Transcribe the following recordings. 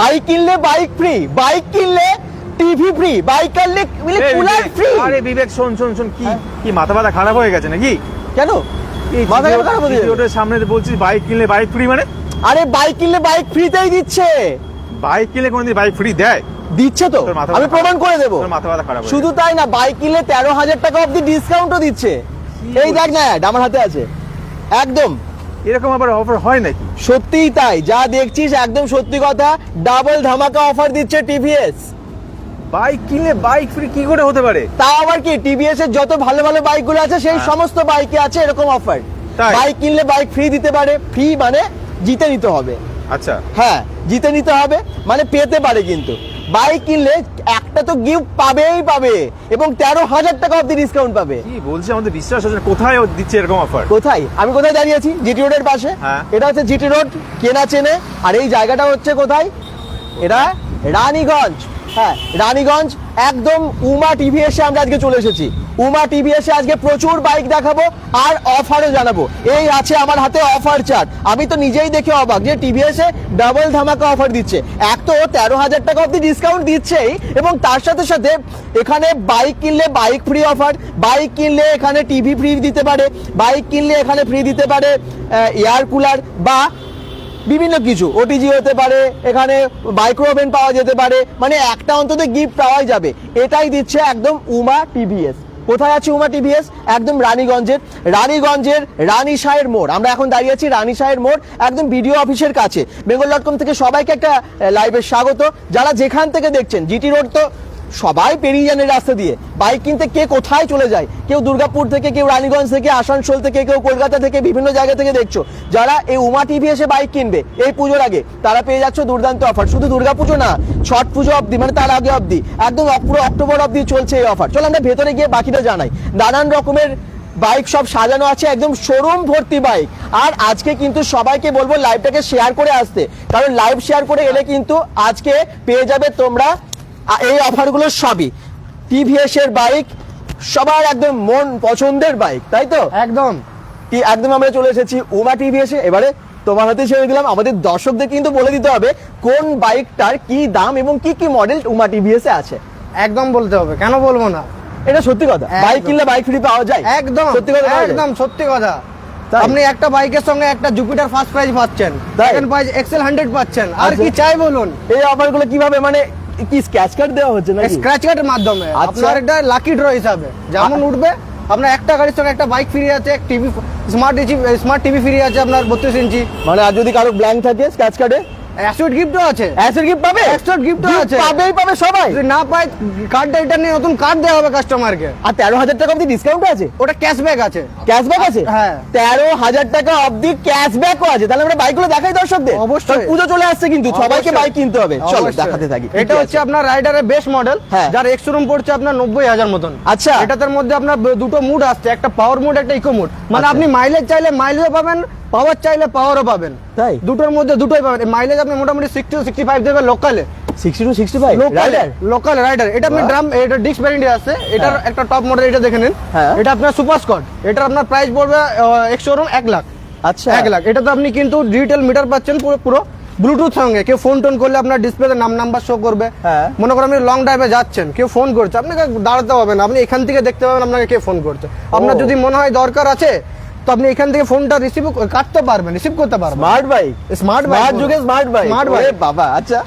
Bike কিনলে bike free bike কিনলে TV free bike কিনলে কুলার ফ্রি আরে বিবেক শোন শোন শোন কি হ্যাঁ? কি মাথা ব্যথা খারাপ হয়ে গেছে নাকি? কেন? মাথা খারাপ হয়ে? ভিডিওটার সামনে বলছিস বাইক কিনলে বাইক ফ্রি মানে? আরে বাইক কিনলে বাইক ফ্রিতেই দিচ্ছে। বাইক কিনলে কোনদিন বাইক ফ্রি দেয়? দিচ্ছে তো। আমি প্রমাণ করে দেবো। শুধু তাই না বাইক কিনলে তেরো হাজার টাকা অব্দি ডিসকাউন্টও দিচ্ছে। এই দেখ না আমার হাতে আছে। একদম। গেছে। এরকম আবার অফার হয় নাকি? সত্যিই তাই যা দেখছিস একদম সত্যি কথা ডাবল ধামাকা অফার দিচ্ছে টিভিএস বাইক কিনলে বাইক ফ্রি কি করে হতে পারে? তা আবার কি টিভিএস এর যত ভালো ভালো বাইকগুলো আছে সেই হ্যাঁ। সমস্ত বাইকে আছে এরকম অফার? বাইক কিনলে বাইক ফ্রি দিতে পারে ফ্রি মানে জিতে নিতে হবে। আচ্ছা। হ্যাঁ জিতে নিতে হবে মানে পেতে পারে কিন্তু। বাইক কিনলে একটা তো গিফট পাবেই পাবে এবং তেরো হাজার টাকা অব্দি ডিসকাউন্ট পাবে। কি বলছি আমাদের বিশ্বাস হচ্ছে কোথায় দিচ্ছে এরকম অফার কোথায়? আমি কোথায় দাঁড়িয়ে আছি জিটি রোডের পাশে। হ্যাঁ। এটা হচ্ছে জিটি রোড কেনা চেনে। আর এই জায়গাটা হচ্ছে কোথায়? এটা রানীগঞ্জ। হ্যাঁ রানীগঞ্জ একদম উমা টিভি এসে আমরা আজকে চলে এসেছি। উমা টিভিএসে আজকে প্রচুর বাইক দেখাবো আর অফারও জানাব। এই আছে আমার হাতে অফার চার্ট আমি তো নিজেই দেখে অবাক যে টিভিএসে ডাবল ধামাকা অফার দিচ্ছে। এক তো তেরো হাজার টাকা অব্দি ডিসকাউন্ট দিচ্ছেই এবং তার সাথে সাথে এখানে বাইক কিনলে বাইক ফ্রি অফার বাইক কিনলে এখানে টিভি ফ্রি দিতে পারে বাইক কিনলে এখানে ফ্রি দিতে পারে এয়ার কুলার বা বিভিন্ন কিছু। ওটিজি হতে পারে, এখানে মাইক্রো ওভেন পাওয়া যেতে পারে মানে একটা অন্তত গিফট পাওয়াই যাবে। এটাই দিচ্ছে একদম উমা টিভিএস কোথায় আছে উমা টিভিএস একদম রানীগঞ্জের রানীগঞ্জের রানী সাহের মোড়। আমরা এখন দাঁড়িয়ে আছি রানী সাহের মোড়, একদম বিডিও অফিসের কাছে। বেঙ্গল ডট কম থেকে সবাইকে একটা লাইভে স্বাগত। যারা যেখান থেকে দেখছেন জিটি রোড তো সবাই পেরিয়ে যান রাস্তা দিয়ে। বাইক কিনতে কে কোথায় চলে যায়? কেউ দুর্গাপুর থেকে, কেউ রানীগঞ্জ থেকে, আসানসোল থেকে, কেউ কলকাতা থেকে, বিভিন্ন জায়গা থেকে দেখছ। যারা এই উমা টিভি এসে বাইক কিনবে, এই পুজোর আগে, তারা পেয়ে যাচ্ছে দুর্দান্ত অফার শুধু দুর্গাপুজো না, ছট পুজো অবধি মানে তার আগে অবধি, একদম পুরো অক্টোবর অবধি চলছে এই অফার চলো আমরা ভেতরে গিয়ে বাকিটা জানাই। নানান রকমের বাইক সব সাজানো আছে, একদম শোরুম ভর্তি বাইক। আর আজকে কিন্তু সবাইকে বলব লাইভটাকে শেয়ার করে আসতে। কারণ লাইভ শেয়ার করে এলে কিন্তু আজকে পেয়ে যাবে তোমরা এই অফারগুলো সবই। টিভিএস এর বাইক সবার একদম মন পছন্দের বাইক তাই তো? একদম। কি- একদম আমরা চলে এসেছি উমা টিভিএস। এ এবারে তোমার হাতে ছেড়ে দিলাম আমাদের দর্শকদের কিন্তু বলে দিতে হবে কোন বাইকটার কি দাম এবং কি কি মডেল উমা টিভিএস এ আছে। একদম বলতে হবে কেন বলব না? এটা সত্যি কথা। বাইক কিনলে বাইক ফ্রি পাওয়া যায়। একদম সত্যি কথা একদম সত্যি কথা? আপনি একটা বাইকের সঙ্গে একটা জুপিটার ফার্স্ট প্রাইজ পাচ্ছেন? সেকেন্ড প্রাইজ এক্সেল হান্ড্রেড পাচ্ছেন আর আচ্ছা। কি চাই বলুন? এই অফারগুলো কীভাবে মানে কি স্ক্র্যাচ কার্ড দেওয়া হচ্ছে নাকি? স্ক্র্যাচ কার্ডের মাধ্যমে। আচ্ছা। আপনার একটা লাকি ড্র হিসাবে। যেমন উঠবে আপনার একটা গাড়ির সঙ্গে একটা বাইক ফ্রি আছে TV smart smart TV free আছে আপনার বত্রিশ ইঞ্চি মানে আর যদি কারও ব্ল্যাঙ্ক থাকে স্ক্র্যাচ কার্ডে গিফটও আছে গিফট পাবে Extra gift ও Gift আছে। পাবেই পাবে সবাই যদি না পায় কার্ডটা এটা নিয়ে নতুন কার্ড দেওয়া হবে কাস্টমারকে আর তেরো হাজার টাকা অব্দি ডিসকাউন্ট আছে ওটা ক্যাশব্যাক আছে ক্যাশব্যাক আছে হ্যাঁ। তেরো হাজার টাকা অব্দি ক্যাশব্যাকও আছে তাহলে আমরা বাইকগুলো দেখাই দর্শকদের অবশ্যই। পুজো চলে আসছে কিন্তু সবাইকে বাইক কিনতে হবে চলো। দেখাতে থাকি এটা হচ্ছে? আপনার রাইডারের বেস্ট মডেল। যার এক্সরুম পড়ছে আপনার নব্বই হাজার মতন আচ্ছা। এটাতে মধ্যে আপনার দুটো মুড আসছে একটা পাওয়ার মুড একটা ইকো মুড মানে আচ্ছা। আপনি মাইলেজ চাইলে মাইলেজও পাবেন পাওয়ার চাইলে পাওয়ারও পাবেন। তাই? দুটোর মধ্যে দুটোই পাবেন। মাইলেজ আপনি মোটামুটি সিক্সটি টু সিক্সটি ফাইভ দেবেন লোকালে সিক্সটি টু সিক্সটি ফাইভ লোকালে লোকাল রাইডার এটা আপনি ড্রাম এটা ডিস্ক ভ্যারিয়েন্ট আছে। এটার হ্যাঁ। একটা টপ মডেল এটা দেখে নিন। হ্যাঁ। এটা আপনার সুপার স্কট এটার আপনার প্রাইস পড়বে এক্সোরুম এক লাখ। আচ্ছা। এক লাখ। এটা তো আপনি কিন্তু ডিজিটাল মিটার পাচ্ছেন পুরো পুরো ব্লুটুথ সঙ্গে। কেউ ফোন টোন করলে আপনার ডিসপ্লেতে নাম নাম্বার শো করবে। হ্যাঁ। মনে করেন আপনি লং ড্রাইভে যাচ্ছেন কেউ ফোন করছে আপনাকে দাঁড়াতে হবে না। আপনি এখান থেকে দেখতে পাবেন আপনাকে কে ফোন করছে। আপনার যদি মনে হয় দরকার আছে তো আপনি এখান থেকে ফোনটা রিসিভ কাটতে পারবেন রিসিভ করতে পারবেন। স্মার্ট বাইক স্মার্ট বলো। যুগে স্মার্ট বাইক স্মার্ট bike। বাবা আচ্ছা।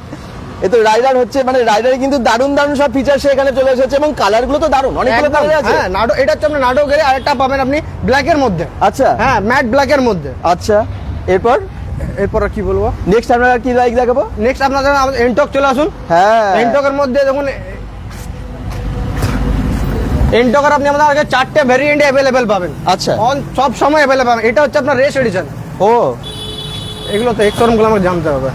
এ তো রাইডার হচ্ছে মানে রাইডারে কিন্তু দারুণ দারুণ সব ফিচার এখানে চলে এসেছে এবং কালারগুলো তো দারুণ। অনেকগুলো কালার আছে। হ্যাঁ নাডো এটা হচ্ছে আপনার নাডো গেলে আরেকটা পাবেন আপনি ব্ল্যাকের মধ্যে। আচ্ছা। হ্যাঁ ম্যাট ব্ল্যাকের মধ্যে। আচ্ছা এরপর? এরপর কি বলব? নেক্সট আর কি বাইক দেখাবো? নেক্সট আপনাদের এনটক চলে আসুন। হ্যাঁ। এনটকের মধ্যে দেখুন এনটকের আপনি আমাদের আগে চারটে ভেরিয়েন্ট অ্যাভেলেবেল পাবেন। আচ্ছা। অন সব সময় অ্যাভেলেবেল পাবেন। এটা হচ্ছে আপনার রেস এডিশন ও। এগুলো তো এক্সরুমগুলো আমাকে জানতে হবে।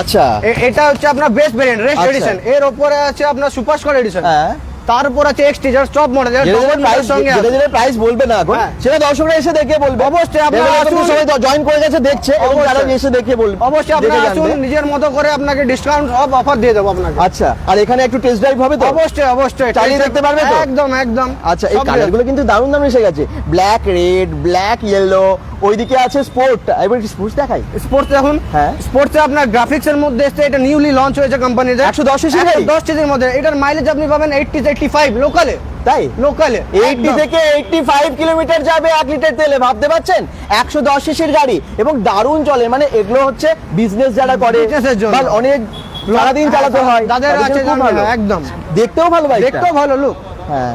আচ্ছা। এটা হচ্ছে আপনার বেস্ট ভেরিয়েন্ট রেস। এডিশন এর উপরে আছে আপনার সুপার স্কোর এডিশন হ্যাঁ। তারপর আছে এক্স টিজার টপ মডেল যেটা প্রাইস সঙ্গে যেটা আছে। যেটা প্রাইস বলবে না এখন হ্যাঁ। সেটা দর্শকরা এসে দেখে বলবে অবশ্যই আপনারা আসুন। সবাই জয়েন করে গেছে দেখছে এবং। যারা এসে দেখে বলবে অবশ্যই আপনারা আসুন নিজের মতো করে আপনাকে ডিসকাউন্ট সব অফার দিয়ে দেবো আপনাকে আচ্ছা আর এখানে একটু টেস্ট ড্রাইভ হবে তো অবশ্যই অবশ্যই চালিয়ে দেখতে পারবে তো? একদম একদম আচ্ছা এই সব কালারগুলো কিন্তু দারুণ দারুণ এসে গেছে ব্ল্যাক রেড ব্ল্যাক ইয়েলো ওইদিকে আছে স্পোর্ট এবার স্পোর্টস দেখাই স্পোর্টস দেখুন হ্যাঁ। স্পোর্টসে আপনার গ্রাফিক্স এর মধ্যে এসছে এটা নিউলি লঞ্চ হয়েছে কোম্পানিতে 110 cc গাড়ি? দশ মধ্যে এটার মাইলেজ আপনি পাবেন এইটটি এইটটি ফাইভ লোকালে তাই? লোকালে এইটটি থেকে এইটটি ফাইভ কিলোমিটার যাবে এক লিটার তেলে ভাবতে পারছেন? একশো দশ সিসির গাড়ি এবং দারুণ চলে। মানে এগুলো হচ্ছে বিজনেস যারা করে। বা অনেক সারাদিন চালাতে হয়। তাদের আছে। হ্যাঁ, একদম। দেখতেও ভালো বাইকটা দেখতেও ভালো লুক হ্যাঁ।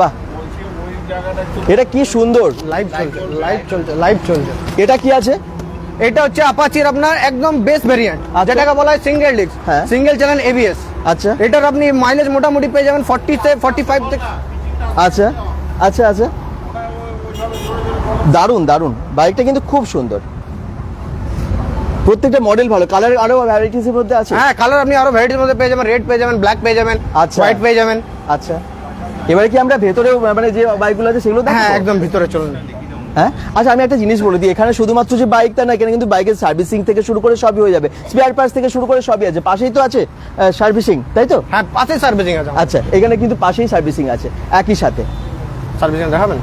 বাহ। এটা কি সুন্দর। লাইভ চলছে লাইভ চলছে লাইভ চলছে। এটা কি আছে? এটা হচ্ছে আপাচির আপনার একদম বেস্ট ভেরিয়েন্ট আচ্ছা। যেটাকে বলা হয় সিঙ্গেল ডিস্ক হ্যাঁ। সিঙ্গেল চ্যানেল এবিএস আচ্ছা। এটার আপনি মাইলেজ মোটামুটি পেয়ে যাবেন ফর্টি থেকে ফর্টি ফাইভ থেকে আচ্ছা আচ্ছা আচ্ছা। দারুণ দারুণ। বাইকটা কিন্তু খুব সুন্দর। প্রত্যেকটা মডেল ভালো। কালার আরও ভ্যারাইটিস এর মধ্যে আছে? হ্যাঁ কালার আপনি আরও ভ্যারাইটির মধ্যে পেয়ে যাবেন। রেড পেয়ে যাবেন ব্ল্যাক পেয়ে যাবেন আচ্ছা। হোয়াইট পেয়ে যাবেন। আচ্ছা। এবারে কি আমরা ভেতরে মানে যে বাইকগুলো আছে সেগুলো হ্যাঁ একদম ভিতরে চলুন। হ্যাঁ? আচ্ছা আমি একটা জিনিস বলে দিই। এখানে শুধুমাত্র যে বাইকটা না এখানে কিন্তু বাইকের সার্ভিসিং থেকে শুরু করে সবই হয়ে যাবে। স্পেয়ার পার্টস থেকে শুরু করে সবই আছে। পাশেই তো আছে সার্ভিসিং তাই তো? হ্যাঁ পাশে সার্ভিসিং আছে। আচ্ছা এখানে কিন্তু পাশেই সার্ভিসিং আছে একই সাথে। সার্ভিসিং দেখাবেন?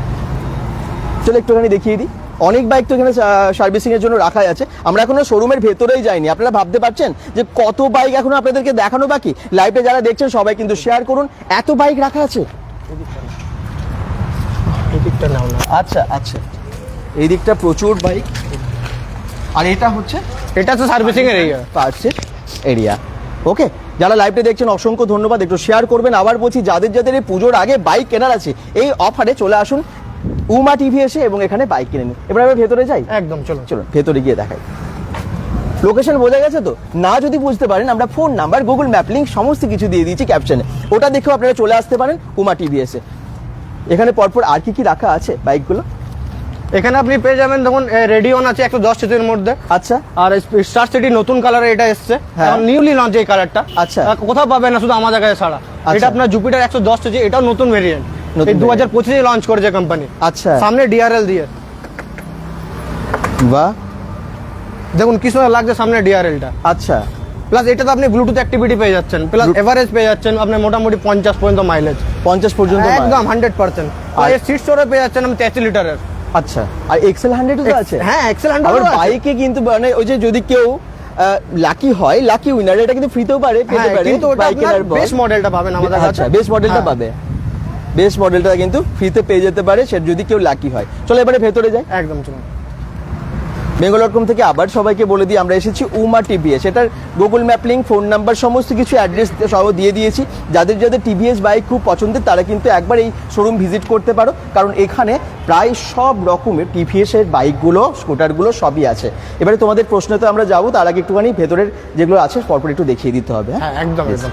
চলো একটুখানি দেখিয়ে দিই। অনেক বাইক তো এখানে সার্ভিসিং এর জন্য রাখাই আছে। আমরা এখনও শোরুমের ভেতরেই যাইনি। আপনারা ভাবতে পারছেন যে কত বাইক এখনও আপনাদেরকে দেখানো বাকি? লাইভে যারা দেখছেন সবাই কিন্তু শেয়ার করুন। এত বাইক রাখা আছে? আচ্ছা আচ্ছা। এই দিকটা প্রচুর বাইক। আর এটা হচ্ছে এটা তো সার্ভিসিং এর এরিয়া পার্টসের এরিয়া ওকে যারা লাইভটা দেখছেন অসংখ্য ধন্যবাদ। একটু শেয়ার করবেন। আবার বলছি যাদের যাদের এই পুজোর আগে বাইক কেনার আছে এই অফারে চলে আসুন উমা টিভি এসে এবং এখানে বাইক কিনে নিন। এবার আমরা ভেতরে যাই? একদম চলুন। চলুন ভেতরে গিয়ে দেখাই। লোকেশন বোঝা গেছে তো? না যদি বুঝতে পারেন আমরা phone number Google map link সমস্ত কিছু দিয়ে দিয়েছি ক্যাপশনে ওটা দেখেও আপনারা চলে আসতে পারেন উমা টিভিএসে এখানে পরপর আর কি কি রাখা আছে বাইকগুলো এখানে আপনি পেয়ে যাবেন দেখুন রেডিওন আছে একশো দশ সিসির মধ্যে। আচ্ছা। আর স্টার সিটি নতুন কালারে এটা এসছে। হ্যাঁ। নিউলি লঞ্চ এই কালারটা আচ্ছা। কোথাও পাবেন না শুধু আমাদের কাছে ছাড়া। আচ্ছা। এটা আপনার জুপিটার একশো দশ সিসি এটাও নতুন ভেরিয়েন্ট দু হাজার পঁচিশে লঞ্চ করেছে কোম্পানি আচ্ছা। সামনে ডিআরএল দিয়ে। বাহ। দেখুন কি সুন্দর লাগছে সামনে ডিআরএলটা আচ্ছা। প্লাস এটাতে আপনি ব্লুটুথ অ্যাক্টিভিটি পেয়ে যাচ্ছেন। প্লাস এভারেজ পেয়ে যাচ্ছেন আপনি মোটামুটি পঞ্চাশ পর্যন্ত মাইলেজ পঞ্চাশ পর্যন্ত একদম হান্ড্রেড পার্সেন্ট আর- আর সিট স্টোরে পেয়ে যাচ্ছেন আমি তেত্রিশ লিটারের। আচ্ছা আর এক্সেল হান্ড্রেডও তো আছে। হ্যাঁ এক্সেল আবার হান্ড্রেড বাইকে কিন্তু মানে ওই যে যদি কেউ লাকি হয় লাকি উইনার এটা কিন্তু ফ্রিতেও পারে পেতে হ্যাঁ পারে কিন্তু ওটা বাইক বেস্ট মডেলটা পাবেন আমাদের কাছে আচ্ছা বেস্ট মডেলটা হ্যাঁ। পাবে। বেস্ট মডেলটা কিন্তু ফ্রিতে পেয়ে যেতে পারে সে যদি কেউ লাকি হয়। চলো এবারে ভেতরে যাই। একদম চলুন। বেঙ্গল ডট কম থেকে আবার সবাইকে বলে দিই আমরা এসেছি উমা টিভিএস এটার Google map link phone number সমস্ত কিছু অ্যাড্রেস সহ দিয়ে দিয়েছি। যাদের যাদের টিভিএস বাইক খুব পছন্দের তারা কিন্তু একবার এই শোরুম ভিজিট করতে পারো। কারণ এখানে প্রায় সব রকমের টিভিএস এর বাইকগুলো স্কুটারগুলো সবই আছে। এবারে তোমাদের প্রশ্নে প্রশ্নতে আমরা যাব তার আগে একটুখানি ভেতরের যেগুলো আছে পরপর একটু দেখিয়ে দিতে হবে হ্যাঁ? হ্যাঁ একদম একদম।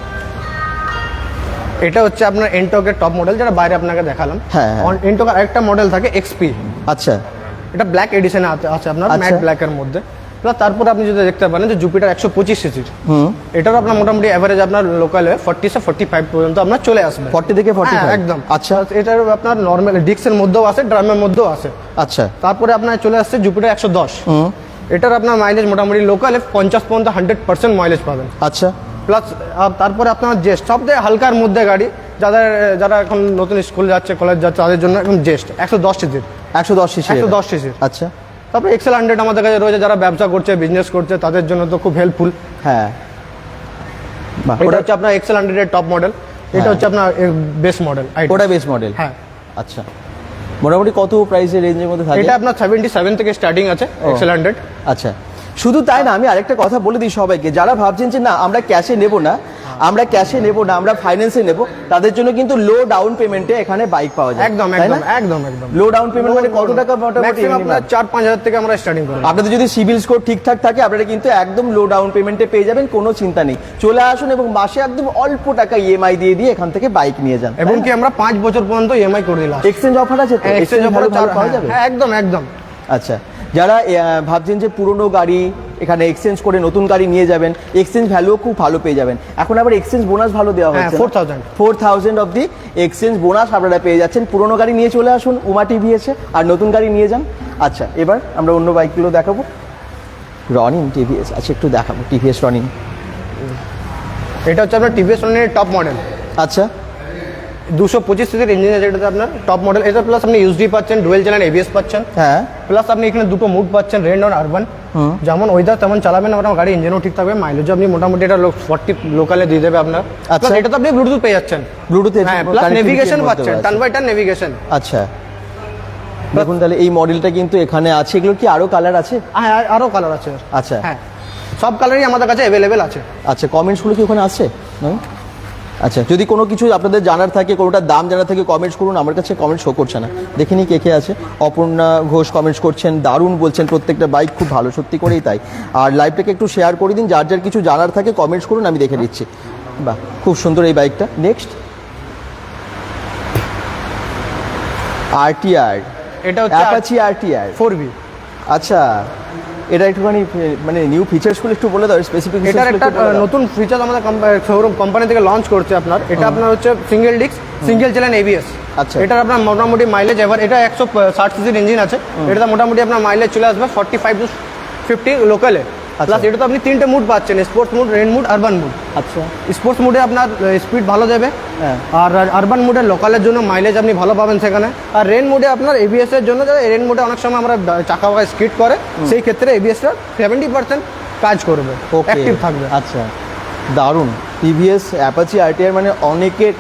এটা হচ্ছে আপনার এনটকের টপ মডেল যেটা বাইরে আপনাকে দেখালাম। হ্যাঁ, হ্যাঁ। এন্টকের আরেকটা মডেল থাকে এক্সপি আচ্ছা। এটা ব্ল্যাক এডিশনে আছে আপনার আচ্ছা। ম্যাট ব্ল্যাকের মধ্যে। প্লাস তারপরে আপনি যদি দেখতে পারেন যে জুপিটার একশো পঁচিশ সিসির হুম। এটারও আপনার মোটামুটি অ্যাভারেজ আপনার লোকালে ফর্টি সে ফর্টি ফাইভ পর্যন্ত আপনার চলে আসবে। 40 থেকে 45 হ্যাঁ, একদম। আচ্ছা। এটার আপনার নর্মাল ডিক্সের মধ্যেও আছে ড্রামের মধ্যেও আছে। আচ্ছা। তারপরে আপনার চলে আসছে জুপিটার একশো দশ। এটার আপনার মাইলেজ মোটামুটি লোকালে পঞ্চাশ পর্যন্ত হান্ড্রেড পার্সেন্ট মাইলেজ পাবেন। আচ্ছা। প্লাস তারপরে আপনার জেস্ট সবথেকে হালকার মধ্যে গাড়ি যাদের যারা এখন নতুন স্কুল যাচ্ছে কলেজ যাচ্ছে তাদের জন্য একদম জেস্ট একশো দশ সিসির একশো দশ সিসি একশো দশ সিসির আচ্ছা। তারপরে এক্সেল হান্ড্রেড আমাদের কাছে রয়েছে যারা ব্যবসা করছে বিজনেস করছে তাদের জন্য তো খুব হেল্পফুল হ্যাঁ। ওটা হচ্ছে আপনার এক্সেল হান্ড্রেডের টপ মডেল এটা হ্যাঁ। হচ্ছে আপনার বেস মডেল ওটা বেস মডেল হ্যাঁ। আচ্ছা। মোটামুটি কত প্রাইসের রেঞ্জের মধ্যে থাকে? এটা আপনার সেভেন্টি সেভেন থেকে স্টার্টিং আছে এক্সেল হান্ড্রেড আচ্ছা। শুধু তাই না আমি আরেকটা কথা বলে দিই সবাইকে। যারা ভাবছেন যে না আমরা ক্যাশে নেব না আমরা ক্যাশে নেব না আমরা ফাইন্যান্সে নেব। তাদের জন্য কিন্তু লো ডাউন পেমেন্টে এখানে বাইক পাওয়া যায়। একদম একদম একদম একদম। লো ডাউন পেমেন্ট মানে কত টাকা মোটামুটি আপনার চার পাঁচ হাজার থেকে আমরা স্টার্টিং করি আপনাদের যদি সিভিল স্কোর ঠিকঠাক থাকে আপনারা কিন্তু একদম লো ডাউন পেমেন্টে পেয়ে যাবেন কোনো চিন্তা নেই। চলে আসুন এবং মাসে একদম অল্প টাকা ইএমআই দিয়ে দিয়ে এখান থেকে বাইক নিয়ে যান। এবং কি আমরা পাঁচ বছর পর্যন্ত ইএমআই করে দিলাম। এক্সচেঞ্জ অফার আছে তো? এক্সচেঞ্জ অফার ভালো ভালো পাওয়া যাবে? হ্যাঁ একদম একদম। আচ্ছা। যারা ভাবছেন যে পুরনো গাড়ি এখানে এক্সচেঞ্জ করে নতুন গাড়ি নিয়ে যাবেন এক্সচেঞ্জ ভ্যালুও খুব ভালো পেয়ে যাবেন। এখন আবার এক্সচেঞ্জ বোনাস ভালো দেওয়া হ্যাঁ, হচ্ছে। 4,000 four thousand of the exchange bonus আপনারা পেয়ে যাচ্ছেন। পুরনো গাড়ি নিয়ে চলে আসুন উমা টিভি এসে আর নতুন গাড়ি নিয়ে যান। আচ্ছা এবার আমরা অন্য বাইকগুলো দেখাবো। রনিং টিভিএস আচ্ছা একটু দেখাবো। টিভিএস রনিং এটা হচ্ছে আপনার টিভিএস ওয়ানের টপ মডেল আচ্ছা। দুশো পঁচিশ সিসির ইঞ্জিন আছে এটাতে আপনার টপ মডেল এটা প্লাস আপনি ইউজডি পাচ্ছেন ডুয়েল চ্যানেল এবিএস পাচ্ছেন। হ্যাঁ। প্লাস আপনি এখানে দুটো মুড পাচ্ছেন রেন্ট অন আরবান যেমন ওয়েদার তেমন চালাবেন আপনার গাড়ি ইঞ্জিনও ঠিক থাকবে। মাইলেজও আপনি মোটামুটি এটা ফর্টি লোকালে দিয়ে দেবে আপনার। আচ্ছা। এটা তো আপনি ব্লুটুথ পেয়ে যাচ্ছেন। ব্লুটুথ হ্যাঁ প্লাস নেভিগেশন পাচ্ছেন টান বাই টান নেভিগেশন আচ্ছা দেখুন তাহলে এই মডেলটা কিন্তু এখানে আছে। এগুলো কি আরও কালার আছে? হ্যাঁ আর- আরও কালার আছে। আচ্ছা। হ্যাঁ। সব কালারই আমাদের কাছে অ্যাভেলেবেল আছে। আচ্ছা কমেন্টসগুলো কি ওখানে আছে? আচ্ছা যদি কোনো কিছু আপনাদের জানার থাকে কোনোটার দাম জানার থাকে কমেন্টস করুন আমার কাছে কমেন্ট শো করছে না। দেখিনি কে কে আছে। অপর্ণা ঘোষ কমেন্টস করছেন দারুণ বলছেন প্রত্যেকটা বাইক খুব ভালো সত্যি করেই তাই। আর লাইভটাকে একটু শেয়ার করে দিন যার যার কিছু জানার থাকে কমেন্টস করুন আমি দেখে দিচ্ছি। বাহ খুব সুন্দর এই বাইকটা নেক্সট আরটিআর এটা হচ্ছে অ্যাপাচি আরটিআর ফোর বি আচ্ছা। এটা একটুখানি মানে নিউ ফিচার্সগুলো একটু বলে দাও স্পেসিফিক এটার একটা নতুন ফিচার আমাদের শোরুম কোম্পানি থেকে লঞ্চ করছে আপনার। এটা আপনার হচ্ছে single disc single channel ABS আচ্ছা। এটার আপনার মোটামুটি মাইলেজ এবার এটা একশো ষাট সিসির ইঞ্জিন আছে। এটা মোটামুটি আপনার মাইলেজ চলে আসবে ফর্টি ফাইভ টু ফিফটি লোকালে প্লাস এটা তো আপনি তিনটে মুড পাচ্ছেন sports mood rain mood urban mood আচ্ছা। স্পোর্টস মুডে আপনার স্পিড ভালো দেবে। হ্যাঁ। আর আরবান মুডে লোকালের জন্য মাইলেজ আপনি ভালো পাবেন সেখানে। আর রেন মুডে আপনার এবিএস এর জন্য রেন মুডে অনেক সময় আমরা চাকা বাকা স্কিড করে সেই ক্ষেত্রে এবিএসটা সেভেন্টি পার্সেন্ট কাজ করবে। ওকে অ্যাক্টিভ থাকবে। আচ্ছা। দারুণ। টিভিএস অ্যাপাচি আরটিআর মানে অনেকের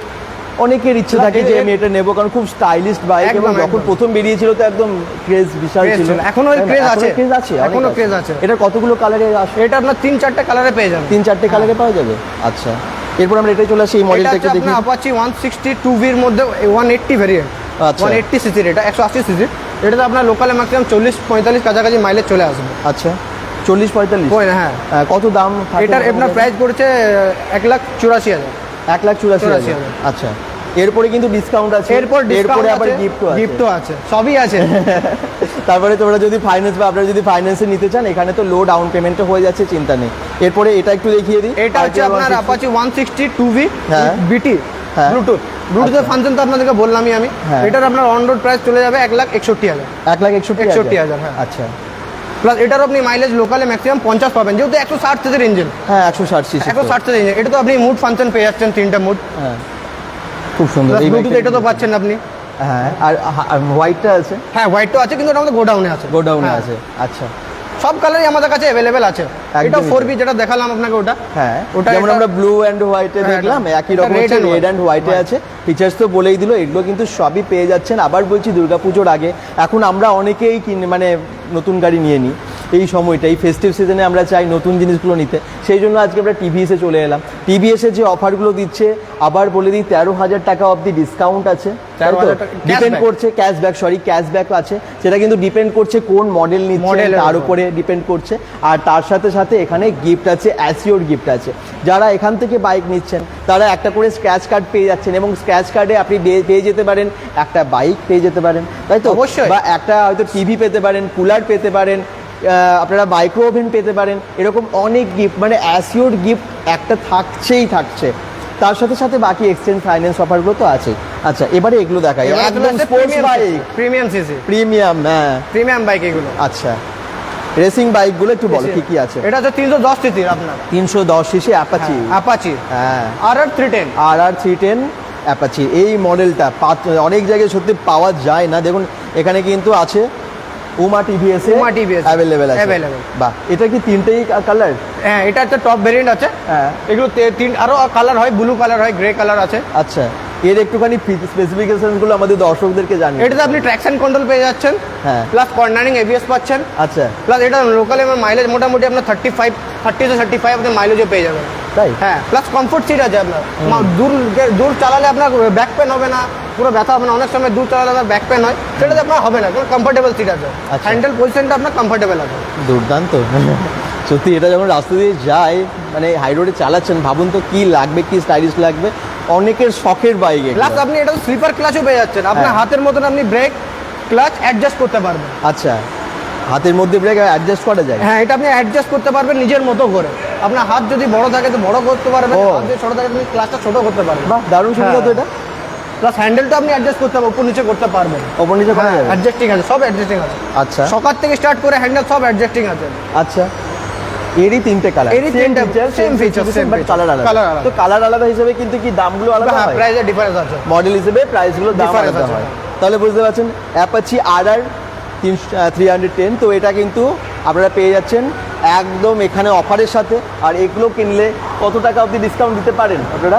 অনেকের ইচ্ছে থাকে যে আমি এটা নেব কারণ খুব স্টাইলিশ বাইক এবং যখন প্রথম বেরিয়েছিল তো একদম ক্রেজ বিশাল ছিল। এখনও craze আছে। ক্রেজ আছে এখনও craze আছে। এটা কতগুলো কালারে আসে? এটা আপনার তিন চারটে কালারে পেয়ে যাবেন। তিন চারটে কালারে পাওয়া যাবে? আচ্ছা। এরপর আমরা এটাই চলে আসি এই এটা মডেলটা একটু দেখি। আপাচি ওয়ান সিক্সটি টু ভির মধ্যে ওয়ান এইট্টি ভেরিয়েন্ট আচ্ছা। ওয়ান এইট্টি সিসির এটা একশো আশি সিসির এটাতে আপনার লোকালে ম্যাক্সিমাম চল্লিশ পঁয়তাল্লিশ কাছাকাছি মাইলেজ চলে আসবে। আচ্ছা। চল্লিশ পঁয়তাল্লিশ? হ্যাঁ। কত দাম এটার আপনার প্রাইস পড়ছে এক লাখ চুরাশি হাজার। এক লাখ চুরাশি হাজার। হাজার। আচ্ছা এরপরে কিন্তু ডিসকাউন্ট আছে এরপর এরপরে আবার গিফটও আছে গিফটও আছে সবই আছে তারপরে তোমরা যদি ফাইন্যান্স বা আপনারা যদি ফাইন্যান্সে নিতে চান এখানে তো লো ডাউন পেমেন্টও হয়ে যাচ্ছে চিন্তা নেই এরপরে এটা একটু দেখিয়ে দিই এটা হচ্ছে আপনার 160 Apache one sixty two V হ্যাঁ। বিটি হ্যাঁ। ব্লুটুথ ব্লুটুথের ফাংশন তো আপনাদেরকে বললামই আমি হ্যাঁ। এটার আপনার অন রোড প্রাইস চলে যাবে এক লাখ একষট্টি হাজার এক লাখ একষট্টি 61,000, হ্যাঁ। আচ্ছা প্লাস এটার আপনি মাইলেজ লোকালে ম্যাক্সিমাম পঞ্চাশ পাবেন। যেহেতু একশো ষাট সিসির ইঞ্জিন হ্যাঁ একশো ষাট সিসি একশো ষাট সিসির ইঞ্জিন এটা তো আপনি মুড ফাংশন পেয়ে যাচ্ছেন তিনটা মুড হ্যাঁ। খুব সুন্দর। ব্লুটুথ এটা তো পাচ্ছেন আপনি। হ্যাঁ আর হোয়াইটটা আছে? হ্যাঁ হোয়াইটটা আছে কিন্তু ওটা আমাদের গোডাউনে আছে। গোডাউনে হ্যাঁ। আছে। আচ্ছা। সব কালারই আমাদের কাছে অ্যাভেলেবেল আছে। এটা ফোর বি যেটা দেখালাম আপনাকে ওটা। হ্যাঁ ওটা যেমন আমরা ব্লু অ্যান্ড হোয়াইটে হ্যাঁ, দেখলাম একই রকম হচ্ছে রেড এন্ড অ্যান্ড হোয়াইটে আছে। ফিচার্স তো বলেই দিল এগুলো কিন্তু সবই পেয়ে যাচ্ছেন। আবার বলছি দুর্গাপুজোর আগে। এখন আমরা অনেকেই কিনে মানে নতুন গাড়ি নিয়ে নিই। এই সময়টা এই ফেস্টিভ সিজনে আমরা চাই নতুন জিনিসগুলো নিতে। সেই জন্য আজকে আমরা টিভিএসে চলে এলাম। টিভিএসে যে অফারগুলো দিচ্ছে আবার বলে দিই তেরো হাজার টাকা অবধি ডিসকাউন্ট আছে। 13,000 টাকা- ডিপেন্ড। করছে ক্যাশব্যাক সরি ক্যাশব্যাক আছে। সেটা কিন্তু ডিপেন্ড করছে কোন মডেল নিচ্ছে তার উপরে। ডিপেন্ড করছে। আর তার সাথে সাথে এখানে গিফট আছে অ্যাসিওর গিফট আছে। যারা এখান থেকে বাইক নিচ্ছেন তারা একটা করে স্ক্র্যাচ কার্ড পেয়ে যাচ্ছেন এবং স্ক্র্যাচ কার্ডে আপনি পেয়ে- পেয়ে যেতে পারেন একটা বাইক পেয়ে যেতে পারেন। তাই তো? অবশ্যই। বা একটা হয়তো টিভি পেতে পারেন কুলার পেতে পারেন আপনারা মাইক্রো ওভেন পেতে পারেন। এরকম অনেক গিফট মানে অ্যাসিওর গিফট একটা থাকছেই থাকছে। তার সাথে সাথে বাকি এক্সচেঞ্জ ফাইন্যান্স অফারগুলো তো আছেই। আচ্ছা এবারে এগুলো দেখাই। একদম sports bike premium CC premium হ্যাঁ। প্রিমিয়াম বাইক এগুলো। আচ্ছা। রেসিং বাইকগুলো একটু বলো কি কি আছে? এটা হচ্ছে তিনশো দশ সিসির আপনার। তিনশো দশ সিসি অ্যাপাচি অ্যাপাচি হ্যাঁ। R R three ten R R three ten Apache এই মডেলটা অনেক জায়গায় সত্যি পাওয়া যায় না। দেখুন এখানে কিন্তু আছে Uma TVS Uma TVS available আছে। available। বাহ এটা কি তিনটেই কালার হ্যাঁ এটা একটা টপ ভেরিয়েন্ট আছে। হ্যাঁ। এগুলো তে- তিন আরও কালার হয় ব্লু কালার হয় গ্রে কালার আছে। আচ্ছা এর একটুখানি স্পেসিফিকেশনগুলো আমাদের দর্শকদেরকে জানি এটাতে আপনি ট্র্যাকশন কন্ট্রোল পেয়ে যাচ্ছেন হ্যাঁ। প্লাস কর্নারিং এবিএস পাচ্ছেন। আচ্ছা। প্লাস এটা লোকালে মাইলেজ মোটামুটি আপনার thirty five thirty two thirty five আপনার মাইলেজও পেয়ে যাবেন। তাই? হ্যাঁ প্লাস কমফোর্ট সিট আছে আপনার। দূর দূর চালালে আপনার ব্যাক পেন হবে না পুরো ব্যথা হবে না। অনেক সময় দূর চালালে আপনার ব্যাক পেন হয় সেটাতে আপনার হবে না কমফোর্টেবল সিট আছে। আচ্ছা। হ্যান্ডেল পজিশনটা আপনার কমফোর্টেবল আছে। দুর্দান্ত। সত্যি এটা যখন রাস্তা দিয়ে যায় মানে হাই রোডে চালাচ্ছেন ভাবুন তো কি লাগবে কি স্টাইলিশ লাগবে। অনেকের শখের বাইক প্লাস আপনি এটা স্লিপার ক্লাচও পেয়ে যাচ্ছেন। আপনার হ্যাঁ। হাতের মতন আপনি ব্রেক ক্লাচ অ্যাডজাস্ট করতে পারবেন। আচ্ছা। হাতের মধ্যে ব্রেক অ্যাডজাস্ট করা যায়? হ্যাঁ এটা আপনি অ্যাডজাস্ট করতে পারবেন নিজের মতো করে। আপনার হাত যদি বড় থাকে তো বড় করতে পারবেন ও। হাত যদি ছোট থাকে তুমি ক্লাসটা ছোট করতে পারবেন বাহ দারুণ সুবিধা তো হ্যাঁ। এটা প্লাস হ্যান্ডেলটা আপনি অ্যাডজাস্ট করতে পারবেন উপর নিচে করতে পারবেন। ওপর নিচে করা যাবে অ্যাডজাস্টিং আছে সব অ্যাডজাস্টিং আছে। আচ্ছা। সকাল থেকে স্টার্ট করে হ্যান্ডেল সব অ্যাডজাস্টিং আছে। আচ্ছা। এরই তিনটে কালার এরই তিনটে, same features, same features. Colour আলাদা। তো কালার আলাদা হিসেবে কিন্তু কি দামগুলো আলাদা হ্যাঁ হয়? প্রাইসের ডিফারেন্স আছে। মডেল হিসেবে প্রাইসগুলো দাম আলাদা হয়। তাহলে বুঝতে পারছেন Apache R R three hundred ten তো এটা কিন্তু আপনারা পেয়ে যাচ্ছেন একদম এখানে অফারের সাথে। আর এগুলো কিনলে কত টাকা অবধি ডিসকাউন্ট দিতে পারেন আপনারা?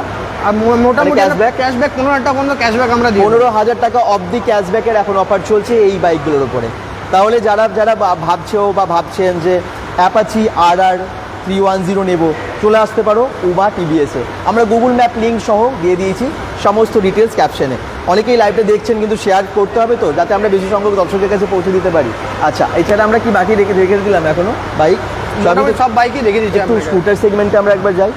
মোটামুটি? ক্যাশব্যাক পনেরো হাজার টাকা পর্যন্ত ক্যাশব্যাক আমরা পনেরো হাজার টাকা অবধি ক্যাশব্যাকের এখন অফার চলছে এই বাইকগুলোর উপরে। তাহলে যারা যারা ভাবছেও বা ভাবছেন যে Apache R R three one zero নেব চলে আসতে পারো উবা টিভিএসে আমরা গুগল ম্যাপ লিঙ্ক সহ দিয়ে দিয়েছি সমস্ত ডিটেলস ক্যাপশনে অনেকেই লাইভটা দেখছেন কিন্তু শেয়ার করতে হবে তো যাতে আমরা বেশি সংখ্যক দর্শকের কাছে পৌঁছে দিতে পারি। আচ্ছা এছাড়া আমরা কি বাকি রেখে রেখে দিলাম এখনও বাইক মোটামুটি সব বাইকই দেখে দিচ্ছি একটু স্কুটার সেগমেন্টে আমরা একবার যাই।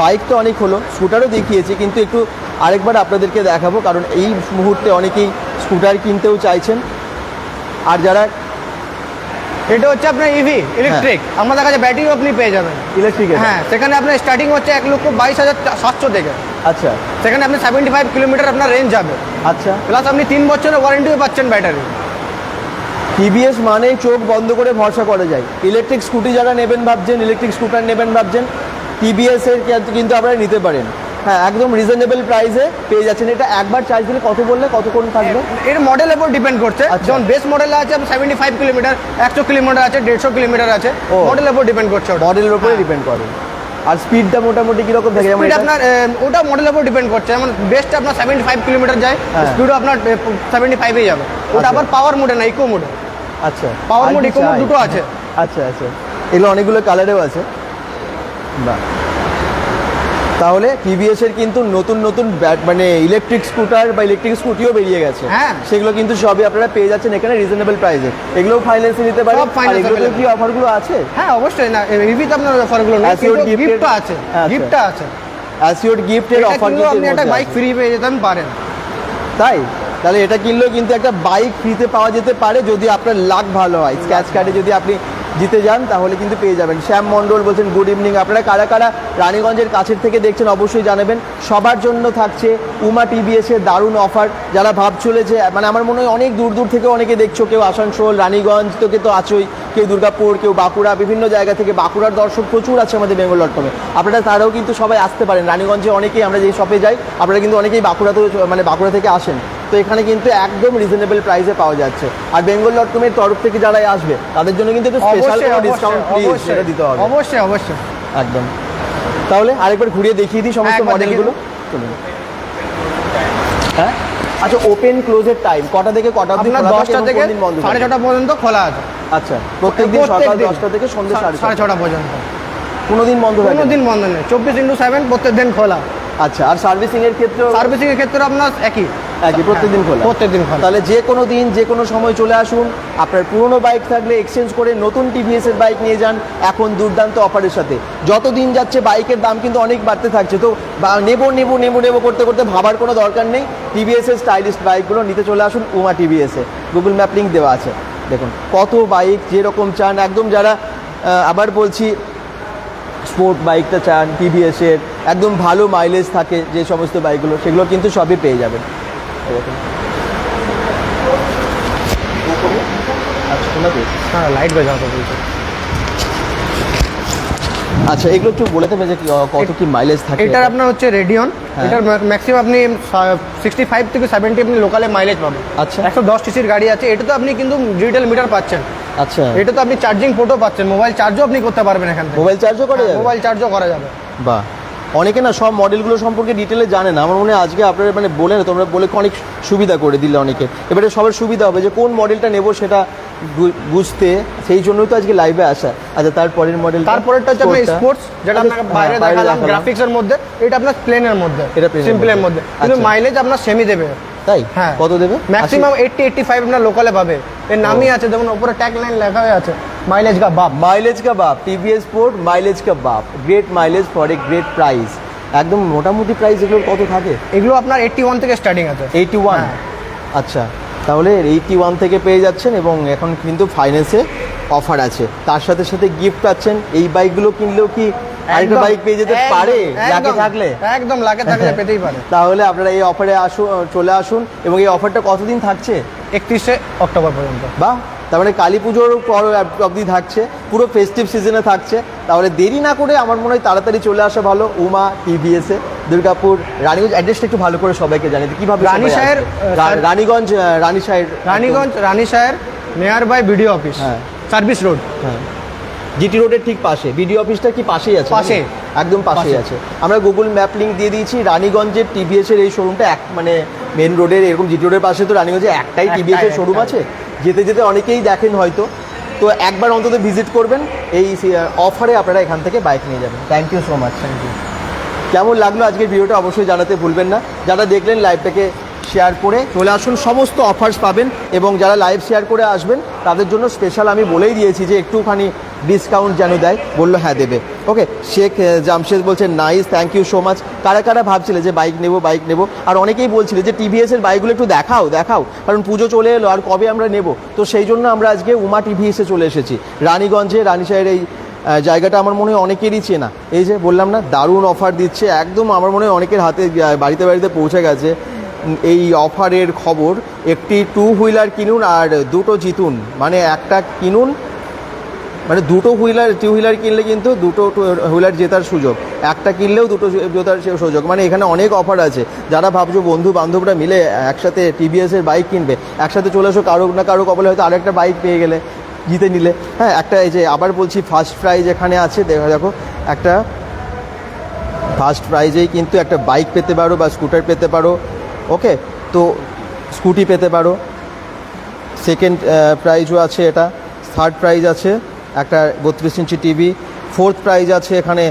বাইক তো অনেক হলো স্কুটারও দেখিয়েছি কিন্তু একটু আরেকবার আপনাদেরকে দেখাবো কারণ এই মুহূর্তে অনেকেই স্কুটার কিনতেও চাইছেন। আর যারা এটা হচ্ছে আপনার ইভি ইলেকট্রিক আমাদের কাছে ব্যাটারিও আপনি পেয়ে যাবেন। ইলেকট্রিকের হ্যাঁ সেখানে আপনার স্টার্টিং হচ্ছে এক লক্ষ বাইশ হাজার সাতশো থেকে। আচ্ছা। সেখানে আপনি সেভেন্টি ফাইভ কিলোমিটার আপনার রেঞ্জ যাবে। আচ্ছা। প্লাস আপনি তিন বছরের ওয়ারেন্টিও পাচ্ছেন ব্যাটারি টিভিএস মানেই চোখ বন্ধ করে ভরসা করা যায়। ইলেকট্রিক স্কুটি যারা নেবেন ভাবছেন ইলেকট্রিক স্কুটার নেবেন ভাবছেন টিভিএস এর কিন্তু- কিন্তু আপনারা নিতে পারেন। হ্যাঁ একদম রিজনেবল প্রাইসে পেয়ে যাচ্ছেন। এটা একবার চার্জ দিলে কত বললে কতক্ষণ থাকবে? এর মডেলের উপর ডিপেন্ড করছে। আচ্ছা। যেমন বেস মডেল আছে সেভেন্টি ফাইভ কিলোমিটার একশো কিলোমিটার আছে দেড়শো কিলোমিটার আছে। ও। মডেলের উপর ডিপেন্ড করছে মডেলের উপরে ডিপেন্ড করে। আর স্পিডটা মোটামুটি কীরকম থাকে? যেমন স্পিড আপনার ওটা মডেলের উপর ডিপেন্ড করছে। যেমন বেস্ট আপনার সেভেন্টি ফাইভ কিলোমিটার যায় হ্যাঁ। স্পিডও আপনার সেভেন্টি ফাইভে যাবে। ওটা আচ্ছা। আবার পাওয়ার মোডে না ইকো মোডে আচ্ছা। Power আর mode, কি eco mode চাই? দুটো আছে। আচ্ছা আচ্ছা। এগুলো অনেকগুলো কালারেও আছে। বাহ তাহলে টিভিএস এর কিন্তু নতুন নতুন মানে ইলেকট্রিক স্কুটার বা ইলেকট্রিক স্কুটিও বেরিয়ে গেছে। হ্যাঁ। সেগুলো কিন্তু সবই আপনারা পেয়ে যাচ্ছেন এখানে রিজনেবল প্রাইসে এগুলোও ফাইন্যান্সে নিতে পারেন। আর এগুলোতে কি অফারগুলো আছে? হ্যাঁ অবশ্যই। না ইভিতে আপনার অফারগুলো gift গিফটটা আছে। আচ্ছা। গিফটটা আছে। অ্যাসিওর গিফটের অফার কিনলেও আপনি একটা বাইক ফ্রি পেয়ে যেতেন পারেন। তাই? তাহলে এটা কিনলেও কিন্তু একটা বাইক ফ্রিতে পাওয়া যেতে পারে যদি আপনার লাক ভালো হয়। স্ক্যাচ কার্ডে যদি আপনি জিতে যান, তাহলে কিন্তু পেয়ে যাবেন। শ্যাম মণ্ডল বলছেন গুড ইভিনিং আপনারা কারা কারা রানীগঞ্জের কাছের থেকে দেখছেন, অবশ্যই জানাবেন। সবার জন্য থাকছে উমা টিভিএসের দারুণ অফার যারা ভাব চলেছে মানে আমার মনে হয় অনেক দূর দূর থেকে অনেকে দেখছ, কেউ আসানসোল, রানীগঞ্জ তোকে তো আছোই, কেউ দুর্গাপুর, কেউ বাঁকুড়া, বিভিন্ন জায়গা থেকে বাঁকুড়ার দর্শক প্রচুর আছে আমাদের বেঙ্গল ডট কমে আপনারা তারাও কিন্তু সবাই আসতে পারেন। রানীগঞ্জে অনেকেই আমরা যে শপে যাই, আপনারা কিন্তু অনেকেই বাঁকুড়াতেও মানে বাঁকুড়া থেকে আসেন। তো এখানে কিন্তু একদম রিজনেবল প্রাইসে পাওয়া যাচ্ছে। আর বেঙ্গল ডট কমের তরফ থেকে যারাই আসবে তাদের জন্য কিন্তু একটু স্পেশাল কোনো ডিসকাউন্ট প্লিজ সেটা দিতে হবে। অবশ্যই অবশ্যই। একদম। তাহলে আরেকবার ঘুরিয়ে দেখিয়ে দিই সমস্ত মডেলগুলো চলুন। হ্যাঁ? আচ্ছা ওপেন ক্লোজের টাইম কটা থেকে কটা অবধি খোলা থাকে দশটা থেকে কোন দিন বন্ধ সাড়ে? ছটা পর্যন্ত খোলা আছে। আচ্ছা প্রত্যেকদিন প্রত্যেক সকাল দিন। দশটা থেকে সন্ধ্যে সাড়ে ছটা। পর্যন্ত। কোনোদিন বন্ধ থাকে কোনো দিন বন্ধ নেই। চব্বিশ ইন্টু সেভেন প্রত্যেক দিন খোলা। আচ্ছা আর সার্ভিসিং এর ক্ষেত্রে সার্ভিসিং এর ক্ষেত্রে আপনার একই। একই প্রত্যেকদিন খোলা? প্রত্যেক দিন খোলা। তাহলে যে কোনো দিন যে কোনো সময় চলে আসুন। আপনার পুরনো বাইক থাকলে এক্সচেঞ্জ করে নতুন টিভিএস এর বাইক নিয়ে যান। এখন দুর্দান্ত অফারের সাথে। যত দিন যাচ্ছে বাইকের দাম কিন্তু অনেক বাড়তে থাকছে। তো নেব নেব নেব নেব করতে করতে ভাবার কোনো দরকার নেই। টিভিএস এর স্টাইলিশ বাইকগুলো নিতে চলে আসুন উমা টিভিএস এ। গুগল ম্যাপ লিঙ্ক দেওয়া আছে। দেখুন কত বাইক যেরকম চান। একদম যারা আবার বলছি স্পোর্ট বাইকটা চান টিভিএস এর একদম ভালো মাইলেজ থাকে যে সমস্ত বাইকগুলো সেগুলো কিন্তু সবই পেয়ে যাবেন। এই দেখুন। আচ্ছা, শোনা তো? হ্যাঁ লাইট বাজাতে বলছে। আচ্ছা এগুলো একটু বলে দেবে যে কত কি মাইলেজ থাকে? এটার আপনার হচ্ছে রেডিয়ন হ্যাঁ। এটার ম্যাক্সিমাম আপনি সিক্সটি ফাইভ থেকে সেভেন্টি আপনি লোকালে মাইলেজ পাবেন। আচ্ছা। একশো দশ টিসির গাড়ি আছে। এটা তো আপনি কিন্তু ডিজিটাল মিটার পাচ্ছেন। আচ্ছা। এটা তো আপনি চার্জিং পোর্টও পাচ্ছেন। মোবাইল চার্জও আপনি করতে পারবেন এখান থেকে। মোবাইল চার্জও করা যাবে? মোবাইল চার্জও করা যাবে। বাহ। অনেকে না সব মডেলগুলো সম্পর্কে ডিটেলে জানে না। আমার মনে হয় আজকে আপনারা মানে বলে তোমরা বলে অনেক সুবিধা করে দিলে অনেকে। এবারে সবার সুবিধা হবে যে কোন মডেলটা নেব সেটা বুঝতে। সেই জন্যই তো আজকে লাইভে আসা। আচ্ছা তারপরের মডেল তারপরেরটা হচ্ছে আপনার স্পোর্টস যেটা আপনাকে হ্যাঁ, বাইরে দেখালাম গ্রাফিক্সের মধ্যে এটা আপনার প্লেনের মধ্যে। এটা সিম্পলের মধ্যে। কিন্তু আচ্ছা। মাইলেজ আপনার সেমি দেবে। তাই? হ্যাঁ। কত দেবে? ম্যাক্সিমাম এইটটি এইটটি ফাইভ আপনার লোকালে পাবে। এর নামই আছে যেমন উপরে ট্যাগ লাইন লেখা হয়ে আছে মাইলেজ का বাপ। মাইলেজ কা বাপ টিভিএস স্পোর্ট মাইলেজ কা বাপ। Great mileage for a great price একদম মোটামুটি প্রাইস এগুলোর কত থাকে? এগুলো আপনার এইটটি ওয়ান থেকে স্টার্টিং আছে। এইটি ওয়ান হ্যাঁ। আচ্ছা তাহলে এইটি ওয়ান থেকে পেয়ে যাচ্ছেন এবং এখন কিন্তু ফাইন্যান্সে অফার আছে। তার সাথে সাথে গিফট পাচ্ছেন। এই বাইকগুলো কিনলেও কি আরেকটা বাইক পেয়ে যেতে পারে একদম, থাকলে। একদম লাকে থাকলে পেতেই পারে। তাহলে আপনারা এই অফারে আসুন চলে আসুন এবং এই অফারটা কতদিন থাকছে? একত্রিশে অক্টোবর পর্যন্ত। বাহ তার মানে কালী পুজোর অবধি থাকছে পুরো ফেস্টিভ সিজনে থাকছে। তাহলে দেরি না করে আমার মনে হয় তাড়াতাড়ি চলে আসা ভালো উমা টিভিএসে দুর্গাপুর রানীগঞ্জ অ্যাড্রেসটা একটু ভালো করে সবাইকে জানিয়ে দিই। কীভাবে সবাই রানীশাহের, রানীগঞ্জ আহ, Ranishaher Raniganj Ranishaher near by BDO office হ্যাঁ। সার্ভিস রোড হ্যাঁ। জিটি রোডের ঠিক পাশে। বিডিও অফিসটা কি পাশেই আছে পাশে। একদম পাশেই আছে। আমরা গুগল ম্যাপ লিঙ্ক দিয়ে দিয়েছি রানীগঞ্জের টিভিএস এর এই শোরুমটা এক মানে মেন রোডের এরকম জিটি রোডের পাশে তো রানীগঞ্জে একটাই একটাই, টিভিএস এর শোরুম আছে? যেতে যেতে অনেকেই দেখেন হয়তো। তো একবার অন্তত ভিজিট করবেন। এই অফারে আপনারা এখান থেকে বাইক নিয়ে যাবেন। Thank you so much thank you কেমন লাগল আজকের ভিডিওটা অবশ্যই জানাতে ভুলবেন না। যারা দেখলেন লাইভটাকে শেয়ার করে চলে আসুন। সমস্ত অফার্স পাবেন এবং যারা লাইভ শেয়ার করে আসবেন তাদের জন্য স্পেশাল আমি বলেই দিয়েছি যে একটুখানি ডিসকাউন্ট যেন দেয়, বলল হ্যাঁ দেবে। ওকে শেখ জামশেদ বলছেন nice thank you so much কারা কারা ভাবছিলে যে বাইক নেব বাইক নেব? আর অনেকেই বলছিলে যে টিভিএস এর বাইকগুলো একটু দেখাও দেখাও, কারণ পুজো চলে এলো, আর কবে আমরা নেব? তো সেই জন্য আমরা আজকে উমা টিভিএসে চলে এসেছি। রানীগঞ্জে রানীশাহের এই জায়গাটা আমার মনে হয় অনেকেরই চেনা। এই যে বললাম না, দারুণ অফার দিচ্ছে, একদম আমার মনে হয় অনেকের হাতে বাড়িতে বাড়িতে পৌঁছে গেছে। এই অফারের খবর, একটি টু হুইলার কিনুন আর দুটো জিতুন। মানে একটা কিনুন মানে দুটো হুইলার, টু হুইলার কিনলে কিন্তু দুটো হুইলার জেতার সুযোগ। একটা কিনলেও দুটো জেতার সুযোগ। মানে এখানে অনেক অফার আছে। যারা ভাবছ বন্ধু বান্ধবরা মিলে একসাথে টিভিএসের বাইক কিনবে, একসাথে চলে এসো, কারও না কারও কবলে হয়তো আরেকটা বাইক পেয়ে গেলে, জিতে নিলে। হ্যাঁ একটা এই যে আবার বলছি ফার্স্ট প্রাইজ এখানে আছে দেখা দেখো, একটা ফার্স্ট প্রাইজেই কিন্তু একটা বাইক পেতে পারো বা স্কুটার পেতে পারো। ওকে তো স্কুটি পেতে পারো। সেকেন্ড প্রাইজও আছে এটা। থার্ড প্রাইজ আছে। একটা বত্রিশ ইঞ্চি টিভি ফোর্থ প্রাইজ আছে এখানে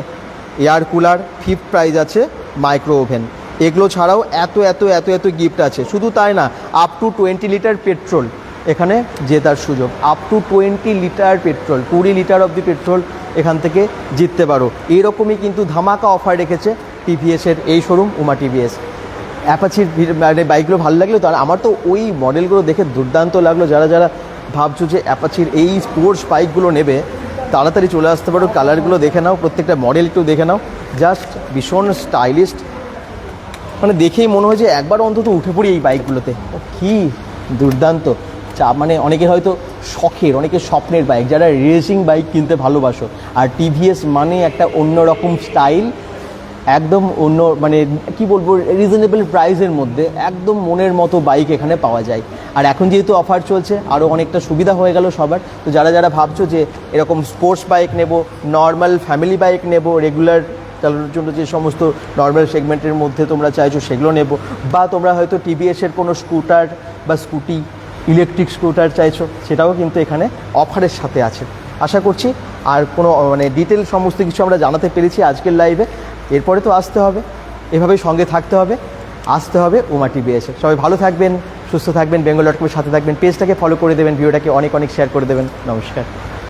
এয়ার কুলার ফিফথ প্রাইজ আছে মাইক্রো ওভেন এগুলো ছাড়াও এত এত এত এত গিফট আছে। শুধু তাই না up to twenty litre petrol এখানে জেতার সুযোগ। Up to twenty litre petrol কুড়ি লিটার অব দি পেট্রোল এখান থেকে জিততে পারো। এইরকমই কিন্তু ধামাকা অফার রেখেছে টিভিএসের এই শোরুম উমা টিভিএস অ্যাপাচির মানে বাইকগুলো ভালো লাগল তার আমার তো ওই মডেলগুলো দেখে দুর্দান্ত লাগল। যারা যারা ভাবছ যে অ্যাপাচির এই স্পোর্টস বাইকগুলো নেবে, তাড়াতাড়ি চলে আসতে পারো কালারগুলো দেখে নাও, প্রত্যেকটা মডেল একটু দেখে নাও। জাস্ট ভীষণ স্টাইলিস্ট মানে দেখেই মনে হয় যে একবার অন্তত উঠে পড়ি এই বাইকগুলোতে কি দুর্দান্ত। চা মানে অনেকে হয়তো শখের, অনেকে স্বপ্নের বাইক যারা রেসিং বাইক কিনতে ভালোবাসো। আর টিভিএস মানে একটা অন্যরকম স্টাইল একদম অন্য মানে কি বলব রিজনেবল প্রাইসের মধ্যে একদম মনের মতো বাইক এখানে পাওয়া যায়। আর এখন যেহেতু অফার চলছে আরও অনেকটা সুবিধা হয়ে গেল সবার। তো যারা যারা ভাবছ যে এরকম স্পোর্টস বাইক নেব নর্মাল ফ্যামিলি বাইক নেব রেগুলার চালানোর জন্য যে সমস্ত নর্মাল সেগমেন্টের মধ্যে তোমরা চাইছো সেগুলো নেব, বা তোমরা হয়তো টিভিএসের কোনো স্কুটার বা স্কুটি ইলেকট্রিক স্কুটার চাইছো, সেটাও কিন্তু এখানে অফারের সাথে আছে। আশা করছি আর কোনো মানে ডিটেল সমস্ত কিছু আমরা জানাতে পেরেছি আজকের লাইভে এরপরে তো আসতে হবে। এভাবেই সঙ্গে থাকতে হবে। আসতে হবে উমা টিভিএসে সবাই ভালো থাকবেন, সুস্থ থাকবেন, বেঙ্গল ডট কমের সাথে থাকবেন পেজটাকে ফলো করে দেবেন ভিডিওটাকে অনেক অনেক শেয়ার করে দেবেন। নমস্কার।